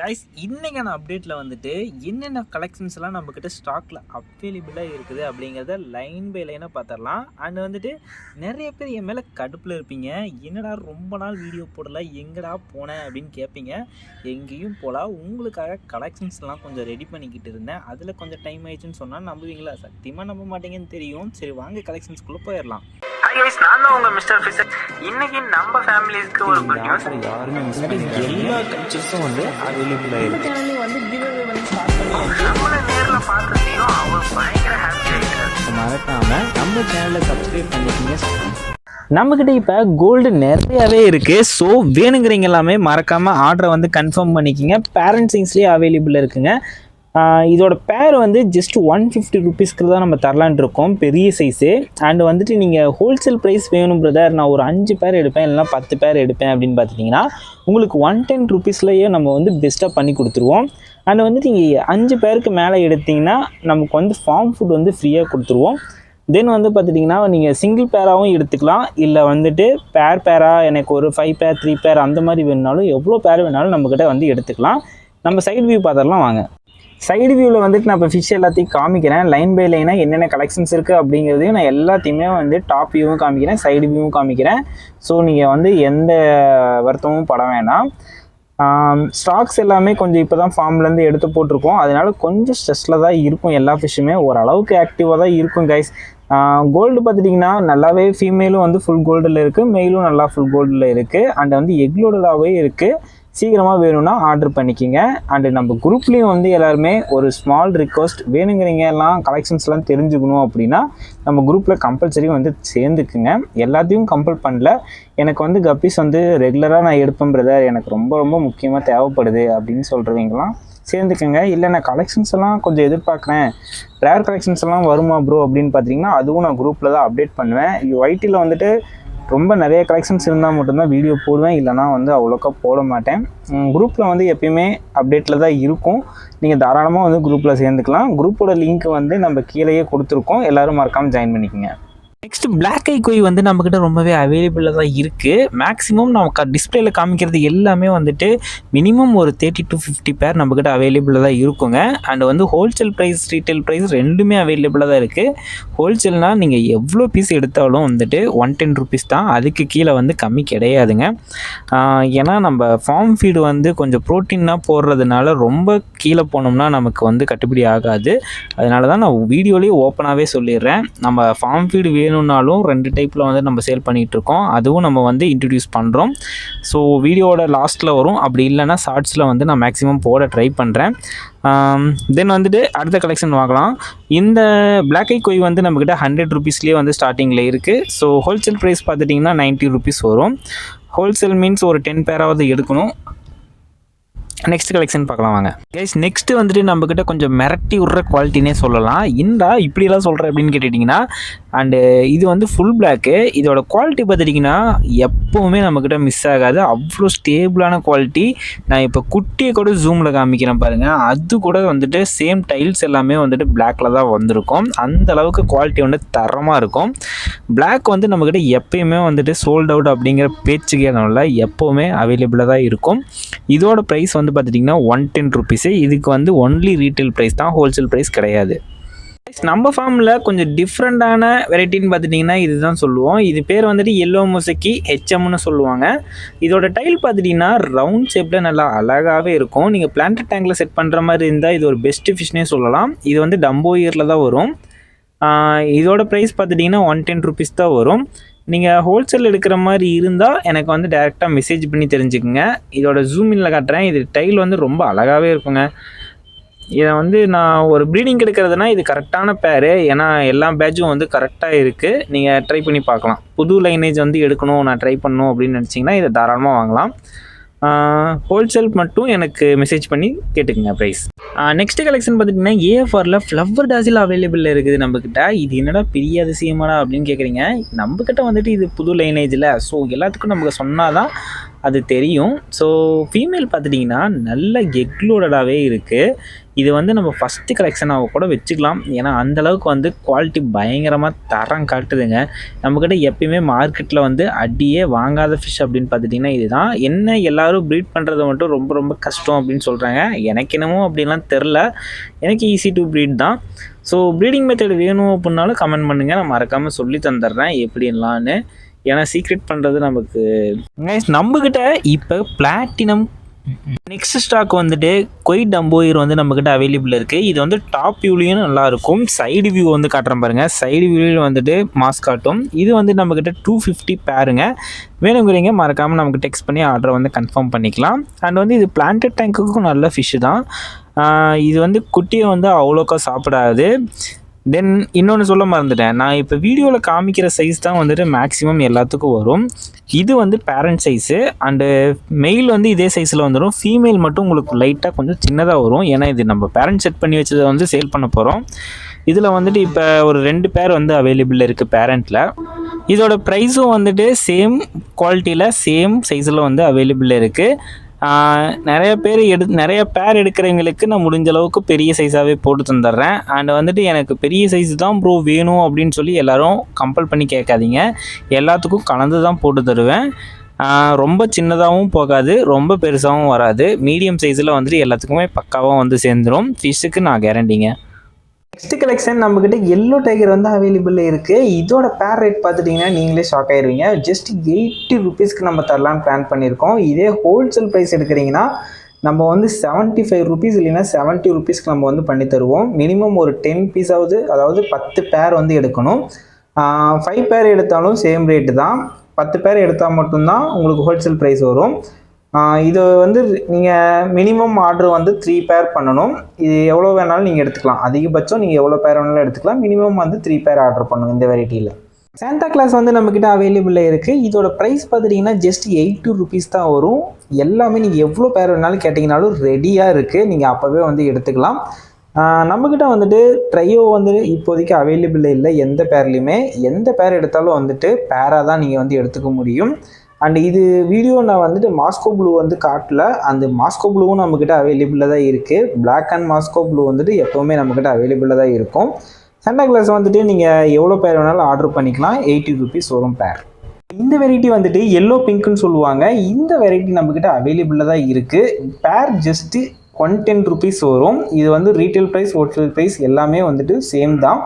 Guys இன்றைக்கான அப்டேட்டில் வந்துட்டு என்னென்ன கலெக்ஷன்ஸ் எல்லாம் நம்மக்கிட்ட ஸ்டாக்கில் அவைலபிளாக இருக்குது அப்படிங்கிறத லைன் பை லைனாக பார்த்துடலாம். அண்ட் வந்துட்டு நிறைய பேர் என் மேலே கடுப்பில் இருப்பீங்க. என்னடா ரொம்ப நாள் வீடியோ போடல எங்கடா போனேன் அப்படின்னு கேட்பீங்க எங்கேயும் போல உங்களுக்காக கலெக்ஷன்ஸ்லாம் கொஞ்சம் ரெடி பண்ணிக்கிட்டு இருந்தேன். அதில் கொஞ்சம் டைம் ஆயிடுச்சுன்னு சொன்னால் நம்புவீங்களா? சத்தியமாக நம்ப மாட்டீங்கன்னு தெரியும். சரி வாங்க கலெக்ஷன்ஸ்குள்ளே போயிடலாம். ஹாய் கைஸ் நான் தான் உங்க மிஸ்டர் ஃபிசர் இன்னைக்கு நம்ம ஃபேமிலிஸ்க்கு ஒரு குட் நியூஸ் யாருமே மிஸ் பண்ணி எல்லா கல்ச்சர்ஸும் வந்து அவைலபிளாக இருக்குது நம்மள நேர்ல பார்க்கறதையும் அவர் பயங்கர ஹாப்பி ஆயிட்டாரு மறக்காம நம்ம சேனலை சப்ஸ்கிரைப் பண்ணிக்கோங்க. நம்மக்கிட்ட இப்போ கோல்டு நிறையாவே இருக்குது ஸோ வேணுங்கிறீங்க எல்லாமே மறக்காமல் ஆர்டரை வந்து கன்ஃபார்ம் பண்ணிக்கிங்க. பேரண்ட்ஸிங்ஸ்லேயே அவைலபிள் இருக்குங்க. இதோட பேர் வந்து ஜஸ்ட் ஒன் ஃபிஃப்டி ருபீஸ்க்கு தான் நம்ம தரலான் இருக்கோம் பெரிய சைஸு அண்ட் வந்துட்டு நீங்கள் ஹோல்சேல் ப்ரைஸ் வேணும் பிரதர் நான் ஒரு அஞ்சு பேர் எடுப்பேன் இல்லைனா பத்து பேர் எடுப்பேன் அப்படின்னு பார்த்துட்டிங்கன்னா உங்களுக்கு ஒன் டென் ருபீஸ்லேயே நம்ம வந்து பெஸ்ட்டாக பண்ணி கொடுத்துருவோம். அண்ட் வந்துட்டு நீங்கள் அஞ்சு பேருக்கு மேலே எடுத்தீங்கன்னா நமக்கு வந்து ஃபார்ம் ஃபுட் வந்து ஃப்ரீயாக கொடுத்துருவோம். தென் வந்து பார்த்துட்டிங்கன்னா நீங்கள் சிங்கிள் பேராகவும் எடுத்துக்கலாம். இல்லை வந்துட்டு பேர் பேராக எனக்கு ஒரு ஃபைவ் பேர் த்ரீ பேர் அந்த மாதிரி வேணுனாலும் எவ்வளோ பேர் வேணாலும் நம்மக்கிட்ட வந்து எடுத்துக்கலாம். நம்ம சைட் வியூ பார்த்துடலாம் வாங்க. சைடு வியூவில் வந்துட்டு நான் இப்போ ஃபிஷ் எல்லாத்தையும் காமிக்கிறேன். லைன் பை லைனாக என்னென்ன கலெக்ஷன்ஸ் இருக்குது அப்படிங்கிறதையும் நான் எல்லாத்தையுமே வந்து டாப் வியூவும் காமிக்கிறேன் சைடு வியூவும் காமிக்கிறேன். ஸோ நீங்கள் வந்து எந்த வருத்தமும் பட வேணாம். ஸ்டாக்ஸ் எல்லாமே கொஞ்சம் இப்போ தான் ஃபார்ம்லேருந்து எடுத்து போட்டிருக்கோம். அதனால் கொஞ்சம் ஸ்ட்ரெஸ்ஸில் தான் இருக்கும் எல்லா ஃபிஷ்ஷுமே ஓரளவுக்கு ஆக்டிவாக தான் இருக்கும் கைஸ் கோல்டு பார்த்துட்டிங்கன்னா நல்லாவே ஃபீமேலும் வந்து ஃபுல் கோல்டில் இருக்குது மெயிலும் நல்லா ஃபுல் கோல்டில் இருக்குது அண்ட் வந்து எக்லோடடாகவே இருக்குது சீக்கிரமாக வேணும்னா ஆர்டர் பண்ணிக்கிங்க. அண்டு நம்ம குரூப்லேயும் வந்து எல்லாருமே ஒரு ஸ்மால் ரிக்வஸ்ட் வேணுங்கிறீங்க எல்லாம் கலெக்ஷன்ஸ்லாம் தெரிஞ்சுக்கணும் அப்படின்னா நம்ம குரூப்பில் கம்பல்சரி வந்து சேர்ந்துக்குங்க. எல்லாத்தையும் கம்பல் பண்ணல. எனக்கு வந்து கப்பீஸ் வந்து ரெகுலராக நான் எடுப்பேன் பிரதர் எனக்கு ரொம்ப ரொம்ப முக்கியமாக தேவைப்படுது அப்படின்னு சொல்கிறவங்களாம் சேர்ந்துக்கங்க. இல்லை நான் கலெக்ஷன்ஸ் எல்லாம் கொஞ்சம் எதிர்பார்க்குறேன். ரேர் கலெக்ஷன்ஸ் எல்லாம் வருமா ப்ரோ அப்படின்னு பார்த்தீங்கன்னா அதுவும் நான் குரூப்பில் தான் அப்டேட் பண்ணுவேன். ஒய்டியில் வந்துட்டு ரொம்ப நிறைய கலெக்ஷன்ஸ் இருந்தால் மட்டும்தான் வீடியோ போடுவேன். இல்லைனா வந்து அவ்வளோக்கா போட மாட்டேன். குரூப்பில் வந்து எப்பயுமே அப்டேட்டில் தான் இருக்கும். நீங்கள் தாராளமாக வந்து குரூப்பில் சேர்ந்துக்கலாம். குரூப்போட லிங்க் வந்து நம்ம கீழேயே கொடுத்துருக்கோம். எல்லோரும் மறக்காமல் ஜாயின் பண்ணிக்கோங்க. நெக்ஸ்ட் பிளாக் ஐ கொய் வந்து நம்மக்கிட்ட ரொம்பவே அவைலபிளாக தான் இருக்குது மேக்ஸிமம் நம்ம டிஸ்பிளேல காமிக்கிறது எல்லாமே வந்துட்டு மினிமம் ஒரு தேர்ட்டி டு ஃபிஃப்டி பேர் நம்மக்கிட்ட அவைலபிளாக தான் இருக்குங்க. அண்ட் வந்து ஹோல்சேல் ப்ரைஸ் ரீட்டைல் ப்ரைஸ் ரெண்டுமே அவைலபிளாக தான் இருக்குது ஹோல்சேல்னால் நீங்கள் எவ்வளோ பீஸ் எடுத்தாலும் வந்துட்டு ஒன் டென் ருபீஸ் தான். அதுக்கு கீழே வந்து கம்மி கிடையாதுங்க. ஏன்னா நம்ம ஃபார்ம் ஃபீடு வந்து கொஞ்சம் ப்ரோட்டீனாக போடுறதுனால ரொம்ப கீழே போனோம்னா நமக்கு வந்து கட்டுப்படி ஆகாது. அதனால தான் நான் வீடியோலேயே ஓப்பனாகவே சொல்லிடுறேன். நம்ம ஃபார்ம் ஃபீடு வேணும்னாலும் ரெண்டு டைப்பில் வந்து நம்ம சேல் பண்ணிகிட்ருக்கோம் அதுவும் நம்ம வந்து இன்ட்ரடியூஸ் பண்ணுறோம் ஸோ வீடியோவோட லாஸ்ட்டில் வரும். அப்படி இல்லைன்னா ஷார்ட்ஸில் வந்து நான் மேக்ஸிமம் போட ட்ரை பண்ணுறேன் தென் வந்துட்டு அடுத்த கலெக்ஷன் வாங்கலாம். இந்த பிளாக் ஐ கொய் வந்து நம்மக்கிட்ட ஹண்ட்ரட் ருபீஸ்லேயே வந்து ஸ்டார்டிங்கில் இருக்குது ஸோ ஹோல்சேல் ப்ரைஸ் பார்த்துட்டிங்கன்னா 90 ருபீஸ் வரும். ஹோல்சேல் மீன்ஸ் ஒரு டென் பேராவது எடுக்கணும். நெக்ஸ்ட் கலெக்ஷன் பார்க்கலாம் வாங்க. கைஸ் நெக்ஸ்ட்டு வந்துட்டு நம்மக்கிட்ட கொஞ்சம் மிரட்டி விட்ற குவாலிட்டினே சொல்லலாம். இந்தா இப்படியெல்லாம் சொல்கிறேன் அப்படின்னு கேட்டுட்டிங்கன்னா அண்டு uh, இது வந்து ஃபுல் பிளாக்கு இதோட குவாலிட்டி பார்த்துட்டிங்கன்னா எப்போவுமே நம்மக்கிட்ட மிஸ் ஆகாது. அவ்வளோ ஸ்டேபிளான குவாலிட்டி நான் இப்போ குட்டியை கூட ஜூமில் காமிக்கிறேன் பாருங்கள் அது கூட வந்துட்டு சேம் டைல்ஸ் எல்லாமே வந்துட்டு பிளாக்கில் தான் வந்திருக்கும். அந்த அளவுக்கு குவாலிட்டி வந்து தரமாக இருக்கும். பிளாக் வந்து நம்மக்கிட்ட எப்பயுமே வந்துட்டு சோல்ட் அவுட் அப்படிங்கிற பேச்சுக்கே இடம்ல எப்போவுமே அவைலபிளாக தான் இருக்கும். இதோட ப்ரைஸ் வந்து பார்த்துட்டிங்கன்னா ஒன் டென் ருபீஸு இதுக்கு வந்து ஒன்லி ரீட்டைல் ப்ரைஸ் தான். ஹோல்சேல் ப்ரைஸ் கிடையாது. நம்ம ஃபார்மில் கொஞ்சம் டிஃப்ரெண்ட்டான வெரைட்டின்னு பார்த்துட்டிங்கன்னா இதுதான் சொல்லுவோம். இது பேர் வந்துட்டு எல்லோ முசக்கி ஹெச்எம்னு சொல்லுவாங்க. இதோட டைல் பார்த்துட்டிங்கன்னா ரவுண்ட் ஷேப்பில் நல்லா அழகாகவே இருக்கும். நீங்கள் பிளான்ட் டேங்கில் செட் பண்ணுற மாதிரி இருந்தால் இது ஒரு பெஸ்ட்டு ஃபிஷ்னே சொல்லலாம். இது வந்து டம்போ இயரில் தான் வரும். இதோட ப்ரைஸ் பார்த்துட்டிங்கன்னா ஒன் டென் ருபீஸ் தான் வரும். நீங்கள் ஹோல்சேல் எடுக்கிற மாதிரி இருந்தால் எனக்கு வந்து டேரெக்டாக மெசேஜ் பண்ணி தெரிஞ்சுக்குங்க. இதோட ஜூமினில் காட்டுறேன். இது டைல் வந்து ரொம்ப அழகாகவே இருக்குங்க. இதை வந்து நான் ஒரு ப்ரீடிங் எடுக்கிறதுனா இது கரெக்டான பேர் ஏன்னா எல்லா பேட்சும் வந்து கரெக்டாக இருக்குது நீங்கள் ட்ரை பண்ணி பார்க்கலாம். புது லைனேஜ் வந்து எடுக்கணும் நான் ட்ரை பண்ணணும் அப்படின்னு நினச்சிங்கன்னா இதை தாராளமாக வாங்கலாம். ஹோல்சேல் மட்டும் எனக்கு மெசேஜ் பண்ணி கேட்டுக்கங்க ப்ரைஸ் நெக்ஸ்ட் கலெக்ஷன் பார்த்துட்டிங்கன்னா ஏஎஃப்ஆரில் ஃப்ளவர் டாசில் அவைலபிள் இருக்குது நம்மக்கிட்ட இது என்னடா பெரிய அதிசயமாடா அப்படின்னு கேட்குறீங்க நம்மக்கிட்ட வந்துட்டு இது புது லைனேஜில் ஸோ எல்லாத்துக்கும் நமக்கு சொன்னால் தான் அது தெரியும். ஸோ ஃபீமேல் பார்த்துட்டிங்கன்னா நல்ல எக்லோடடாகவே இருக்குது இது வந்து நம்ம ஃபஸ்ட்டு கலெக்ஷனாக கூட வச்சுக்கலாம். ஏன்னா அந்தளவுக்கு வந்து குவாலிட்டி பயங்கரமாக தரம் காட்டுதுங்க. நம்மக்கிட்ட எப்பயுமே மார்க்கெட்டில் வந்து அடியே வாங்காத ஃபிஷ் அப்படின்னு பார்த்துட்டிங்கன்னா இதுதான். என்ன எல்லாரும் ப்ரீட் பண்ணுறது மட்டும் ரொம்ப ரொம்ப கஷ்டம் அப்படின்னு சொல்கிறாங்க எனக்கு என்னமோ அப்படின்லாம் தெரில. எனக்கு ஈஸி டு ப்ரீட் தான். ஸோ ப்ரீடிங் மெத்தட் வேணும் அப்படின்னாலும் கமெண்ட் பண்ணுங்கள் நான் மறக்காமல் சொல்லி தந்துடுறேன். எப்படின்லான்னு ஏன்னா சீக்ரெட் பண்ணுறது நமக்கு நம்மக்கிட்ட இப்போ பிளாட்டினம் நெக்ஸ்ட் ஸ்டாக் வந்துட்டு கொயிட் டம்போயர் வந்து நம்மக்கிட்ட அவைலபிள் இருக்குது இது வந்து டாப் வியூலையும் நல்லா இருக்கும் சைடு வியூ வந்து காட்டுறேன் பாருங்கள் சைடு வியூவில் வந்துட்டு மாஸ்க் காட்டும். இது வந்து நம்மக்கிட்ட டூ ஃபிஃப்டி பேருங்க. வேணுங்கிறீங்க மறக்காமல் நமக்கு டெக்ஸ்ட் பண்ணி ஆர்டரை வந்து கன்ஃபார்ம் பண்ணிக்கலாம். அண்ட் வந்து இது பிளான்டட் டேங்க்குக்கும் நல்ல ஃபிஷ்ஷு தான். இது வந்து குட்டியை வந்து அவ்வளோக்கா சாப்பிடாது. தென் இன்னொன்று சொல்ல மறந்துட்டேன். நான் இப்போ வீடியோவில் காமிக்கிற சைஸ் தான் வந்துட்டு மேக்ஸிமம் எல்லாத்துக்கும் வரும். இது வந்து பேரண்ட் சைஸு அண்டு மெயில் வந்து இதே சைஸில் வந்துடும் ஃபீமேல் மட்டும் உங்களுக்கு லைட்டாக கொஞ்சம் சின்னதாக வரும். ஏன்னா இது நம்ம பேரண்ட் செட் பண்ணி வச்சதை வந்து சேல் பண்ண போகிறோம் இதில் வந்துட்டு இப்போ ஒரு ரெண்டு பேர் வந்து அவைலபிள் இருக்குது பேரண்ட்டில் இதோட ப்ரைஸும் வந்துட்டு சேம் குவாலிட்டியில் சேம் சைஸில் வந்து அவைலபிள் இருக்குது நிறைய பேர் எடு நிறைய பேர் எடுக்கிறவங்களுக்கு நான் முடிஞ்ச அளவுக்கு பெரிய சைஸாகவே போட்டு தந்துடுறேன். அண்ட் வந்துட்டு எனக்கு பெரிய சைஸ் தான் ப்ரோ வேணும் அப்படின்னு சொல்லி எல்லோரும் கம்பல் பண்ணி கேட்காதீங்க. எல்லாத்துக்கும் கலந்து தான் போட்டு தருவேன். ரொம்ப சின்னதாகவும் போகாது ரொம்ப பெருசாகவும் வராது. மீடியம் சைஸில் வந்துட்டு எல்லாத்துக்குமே பக்காவாக வந்து சேர்ந்துடும் ஃபிஷ்ஷுக்கு நான் கேரண்டிங்க நெக்ஸ்ட் கலெக்ஷன் நம்மக்கிட்ட எல்லோ டைகர் வந்து அவைலபிள் இருக்குது இதோட பேர் ரேட் பார்த்துட்டிங்கன்னா நீங்களே ஷாக் ஆயிருவீங்க. ஜஸ்ட் எயிட்டி ருபீஸ்க்கு நம்ம தரலான்னு பிளான் பண்ணியிருக்கோம். இதே ஹோல்சேல் ப்ரைஸ் எடுக்கிறீங்கன்னா நம்ம வந்து செவன்ட்டி ஃபைவ் ருபீஸ் இல்லைன்னா செவன்ட்டி ருபீஸ்க்கு நம்ம வந்து பண்ணி தருவோம். மினிமம் ஒரு டென் பீஸாவது அதாவது பத்து பேர் வந்து எடுக்கணும். ஃபைவ் பேர் எடுத்தாலும் சேம் ரேட்டு தான். பத்து பேர் எடுத்தால் மட்டும்தான் உங்களுக்கு ஹோல்சேல் ப்ரைஸ் வரும். இது வந்து நீங்கள் மினிமம் ஆர்டர் வந்து த்ரீ பேர் பண்ணணும். இது எவ்வளோ வேணாலும் நீங்கள் எடுத்துக்கலாம். அதிகபட்சம் நீங்கள் எவ்வளோ பேர் வேணாலும் எடுத்துக்கலாம். மினிமம் வந்து த்ரீ பேர் ஆர்டர் பண்ணணும் இந்த வெரைட்டியில் சாந்தா கிளாஸ் வந்து நம்மக்கிட்ட அவைலபிளில் இருக்குது இதோட ப்ரைஸ் பார்த்துட்டிங்கன்னா ஜஸ்ட் எயிட்டி ருபீஸ் தான் வரும். எல்லாமே நீங்கள் எவ்வளோ பேர் வேணாலும் கேட்டிங்கனாலும் ரெடியாக இருக்குது நீங்கள் அப்போவே வந்து எடுத்துக்கலாம். நம்மக்கிட்ட வந்துட்டு ட்ரையோ வந்து இப்போதைக்கு அவைலபிள் இல்லை. எந்த பேர்லையுமே எந்த பேர் எடுத்தாலும் வந்துட்டு பேராக தான் நீங்கள் வந்து எடுத்துக்க முடியும். அண்ட் இது வீடியோ நான் வந்துட்டு மாஸ்கோ ப்ளூ வந்து காட்டல. அந்த மாஸ்கோ ப்ளூவும் நம்மக்கிட்ட அவைலபிளாக தான் இருக்குது பிளாக் அண்ட் மாஸ்கோ ப்ளூ வந்துட்டு எப்போவுமே நம்மக்கிட்ட அவைலபிளாக தான் இருக்கும். சண்டா கிளாஸ் வந்துட்டு நீங்கள் எவ்வளோ பேர் வேணாலும் ஆர்டர் பண்ணிக்கலாம். எயிட்டி ருபீஸ் வரும் பேர் இந்த வெரைட்டி வந்துட்டு எல்லோ பிங்க்னு சொல்லுவாங்க. இந்த வெரைட்டி நம்மக்கிட்ட அவைலபிளாக தான் இருக்குது பேர் ஜஸ்ட்டு ஒன் டென் ருபீஸ் வரும். இது வந்து ரீட்டைல் ப்ரைஸ் ஹோல்சேல் ப்ரைஸ் எல்லாமே வந்துட்டு சேம் தான்.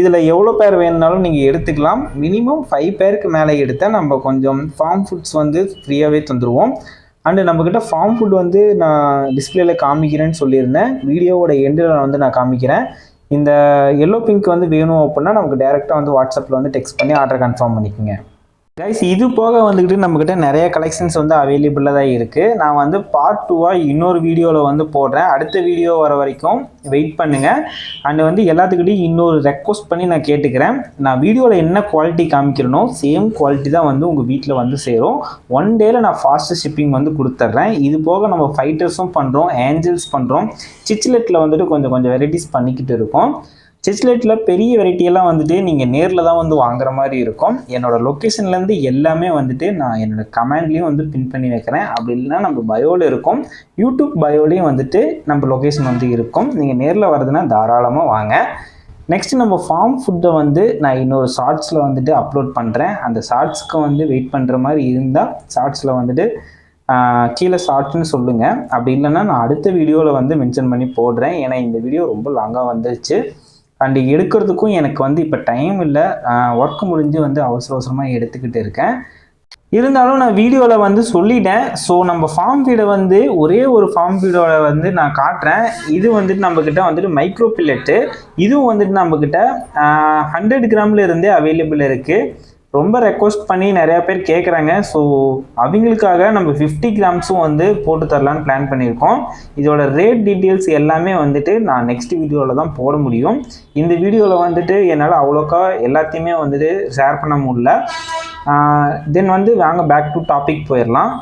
இதில் எவ்வளோ பேர் வேணுனாலும் நீங்கள் எடுத்துக்கலாம். மினிமம் ஃபைவ் பேருக்கு மேலே எடுத்தால் நம்ம கொஞ்சம் ஃபார்ம் ஃபுட்ஸ் வந்து ஃப்ரீயாகவே தந்துடுவோம் அண்டு நம்மக்கிட்ட ஃபார்ம் ஃபுட் வந்து நான் டிஸ்பிளேல காமிக்கிறேன்னு சொல்லியிருந்தேன். வீடியோவோட எண்டில் வந்து நான் காமிக்கிறேன். இந்த எல்லோ பிங்க் வந்து வேணும் அப்படின்னா நமக்கு டேரெக்டாக வந்து வாட்ஸ்அப்பில் வந்து டெக்ஸ்ட் பண்ணி ஆர்டர் கன்ஃபார்ம் பண்ணிக்கோங்க. கைஸ் இது போக வந்துக்கிட்டு நம்மக்கிட்ட நிறைய கலெக்ஷன்ஸ் வந்து அவைலபிளாக தான் இருக்குது நான் வந்து பார்ட் டூவாக இன்னொரு வீடியோவில் வந்து போடுறேன். அடுத்த வீடியோ வர வரைக்கும் வெயிட் பண்ணுங்கள் அண்ட் வந்து எல்லாத்துக்கிட்டையும் இன்னொரு ரெக்வஸ்ட் பண்ணி நான் கேட்டுக்கிறேன். நான் வீடியோவில் என்ன குவாலிட்டி காமிக்கிறனோ சேம் குவாலிட்டி தான் வந்து உங்கள் வீட்டில் வந்து சேரும். ஒன் டேயில் நான் ஃபாஸ்ட்டு ஷிப்பிங் வந்து கொடுத்துட்றேன் இது போக நம்ம ஃபைட்டர்ஸும் பண்ணுறோம் ஏஞ்சல்ஸ் பண்ணுறோம் சிச்சிலெட்டில் வந்துட்டு கொஞ்சம் கொஞ்சம் வெரைட்டிஸ் பண்ணிக்கிட்டு இருக்கோம். செஸ்லெட்டில் பெரிய வெரைட்டியெல்லாம் வந்துட்டு நீங்கள் நேரில் தான் வந்து வாங்குற மாதிரி இருக்கும். என்னோட லொக்கேஷன்லேருந்து எல்லாமே வந்துட்டு நான் என்னோட கமெண்ட்லேயும் வந்து பின் பண்ணி வைக்கிறேன். அப்படி இல்லைன்னா நம்ம பயோவில் இருக்கும். யூடியூப் பயோலையும் வந்துட்டு நம்ம லொக்கேஷன் வந்து இருக்கும். நீங்கள் நேரில் வரதுன்னா தாராளமாக வாங்க. நெக்ஸ்ட் நம்ம ஃபார்ம் ஃபுட்டை வந்து நான் இன்னொரு ஷார்ட்ஸில் வந்துட்டு அப்லோட் பண்ணுறேன் அந்த ஷார்ட்ஸ்க்கு வந்து வெயிட் பண்ணுற மாதிரி இருந்தால் ஷார்ட்ஸில் வந்துட்டு கீழே ஷார்ட்ஸ்னு சொல்லுங்கள் அப்படி இல்லைன்னா நான் அடுத்த வீடியோவில் வந்து மென்ஷன் பண்ணி போடுறேன். ஏன்னா இந்த வீடியோ ரொம்ப லாங்காக வந்துருச்சு. அண்டு எடுக்கிறதுக்கும் எனக்கு வந்து இப்போ டைம் இல்லை. ஒர்க் முடிஞ்சு வந்து அவசர அவசரமாக எடுத்துக்கிட்டு இருக்கேன். இருந்தாலும் நான் வீடியோவில் வந்து சொல்லிட்டேன். ஸோ நம்ம ஃபார்ம் ஃபீடை வந்து ஒரே ஒரு ஃபார்ம் ஃபீடோட வந்து நான் காட்டுறேன். இது வந்துட்டு நம்மக்கிட்ட வந்துட்டு மைக்ரோ பில்லெட்டு இதுவும் வந்துட்டு நம்மக்கிட்ட ஹண்ட்ரட் கிராமில் இருந்தே அவைலபிள் இருக்குது ரொம்ப ரெக்வஸ்ட் பண்ணி நிறையா பேர் கேட்குறாங்க ஸோ அவங்களுக்காக நம்ம ஃபிஃப்டி கிராம்ஸும் வந்து போட்டு தரலான்னு பிளான் பண்ணியிருக்கோம். இதோட ரேட் டீட்டெயில்ஸ் எல்லாமே வந்துட்டு நான் நெக்ஸ்ட் வீடியோவில் தான் போட முடியும். இந்த வீடியோவில் வந்துட்டு என்னால் அவ்வளோக்கா எல்லாத்தையுமே வந்துட்டு ஷேர் பண்ண முடியல. தென் வந்து வாங்க பேக் டு டாபிக் போயிடலாம்.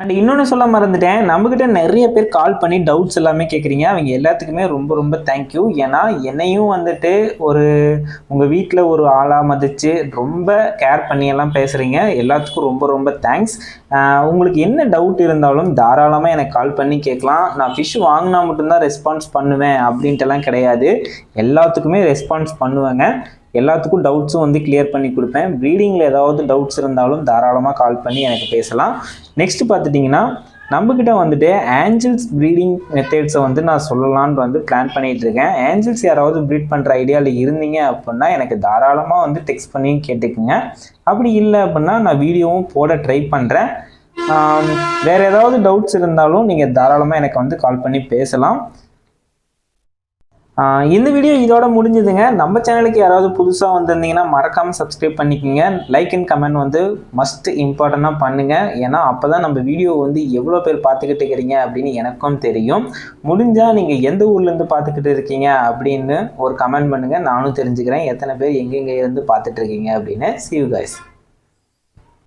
அண்ட் இன்னொன்று சொல்ல மறந்துட்டேன். நம்மக்கிட்ட நிறைய பேர் கால் பண்ணி டவுட்ஸ் எல்லாமே கேட்குறீங்க அவங்க எல்லாத்துக்குமே ரொம்ப ரொம்ப தேங்க்யூ ஏன்னா என்னையும் வந்துட்டு ஒரு உங்கள் வீட்டில் ஒரு ஆளாக மதித்து ரொம்ப கேர் பண்ணி எல்லாம் பேசுகிறீங்க எல்லாத்துக்கும் ரொம்ப ரொம்ப தேங்க்ஸ் உங்களுக்கு என்ன டவுட் இருந்தாலும் தாராளமாக எனக்கு கால் பண்ணி கேட்கலாம். நான் ஃபிஷ் வாங்கினா மட்டும்தான் ரெஸ்பான்ஸ் பண்ணுவேன் அப்படின்ட்டுலாம் கிடையாது. எல்லாத்துக்குமே ரெஸ்பான்ஸ் பண்ணுவேங்க. எல்லாத்துக்கும் டவுட்ஸும் வந்து கிளியர் பண்ணி கொடுப்பேன். ப்ரீடிங்கில் ஏதாவது டவுட்ஸ் இருந்தாலும் தாராளமாக கால் பண்ணி எனக்கு பேசலாம். நெக்ஸ்ட் பார்த்துட்டிங்கன்னா நம்மக்கிட்ட வந்துட்டு ஆஞ்சல்ஸ் ப்ரீடிங் மெத்தட்ஸை வந்து நான் சொல்லலான்னு வந்து பிளான் பண்ணிகிட்டு இருக்கேன். ஆஞ்சல்ஸ் யாராவது ப்ரீட் பண்ணுற ஐடியாவில் இருந்தீங்க அப்படின்னா எனக்கு தாராளமாக வந்து டெக்ஸ்ட் பண்ணி கேட்டுக்குங்க. அப்படி இல்லை அப்படின்னா நான் வீடியோவும் போட ட்ரை பண்ணுறேன் வேறு ஏதாவது டவுட்ஸ் இருந்தாலும் நீங்கள் தாராளமாக எனக்கு வந்து கால் பண்ணி பேசலாம். இந்த வீடியோ இதோட முடிஞ்சதுங்க. நம்ம சேனலுக்கு யாராவது புதுசாக வந்திருந்தீங்கன்னா மறக்காமல் சப்ஸ்கிரைப் பண்ணிக்கோங்க. லைக் அண்ட் கமெண்ட் வந்து மஸ்ட் இம்பார்ட்டண்ட்டாக பண்ணுங்கள் ஏன்னா அப்போ தான் நம்ம வீடியோ வந்து எவ்வளோ பேர் பார்த்துக்கிட்டு இருக்கிறீங்க அப்படின்னு எனக்கும் தெரியும். முடிஞ்சால் நீங்கள் எந்த ஊர்லேருந்து பார்த்துக்கிட்டு இருக்கீங்க அப்படின்னு ஒரு கமெண்ட் பண்ணுங்கள் நானும் தெரிஞ்சுக்கிறேன். எத்தனை பேர் எங்கெங்கே இருந்து பார்த்துட்டு இருக்கீங்க அப்படின்னு. See guys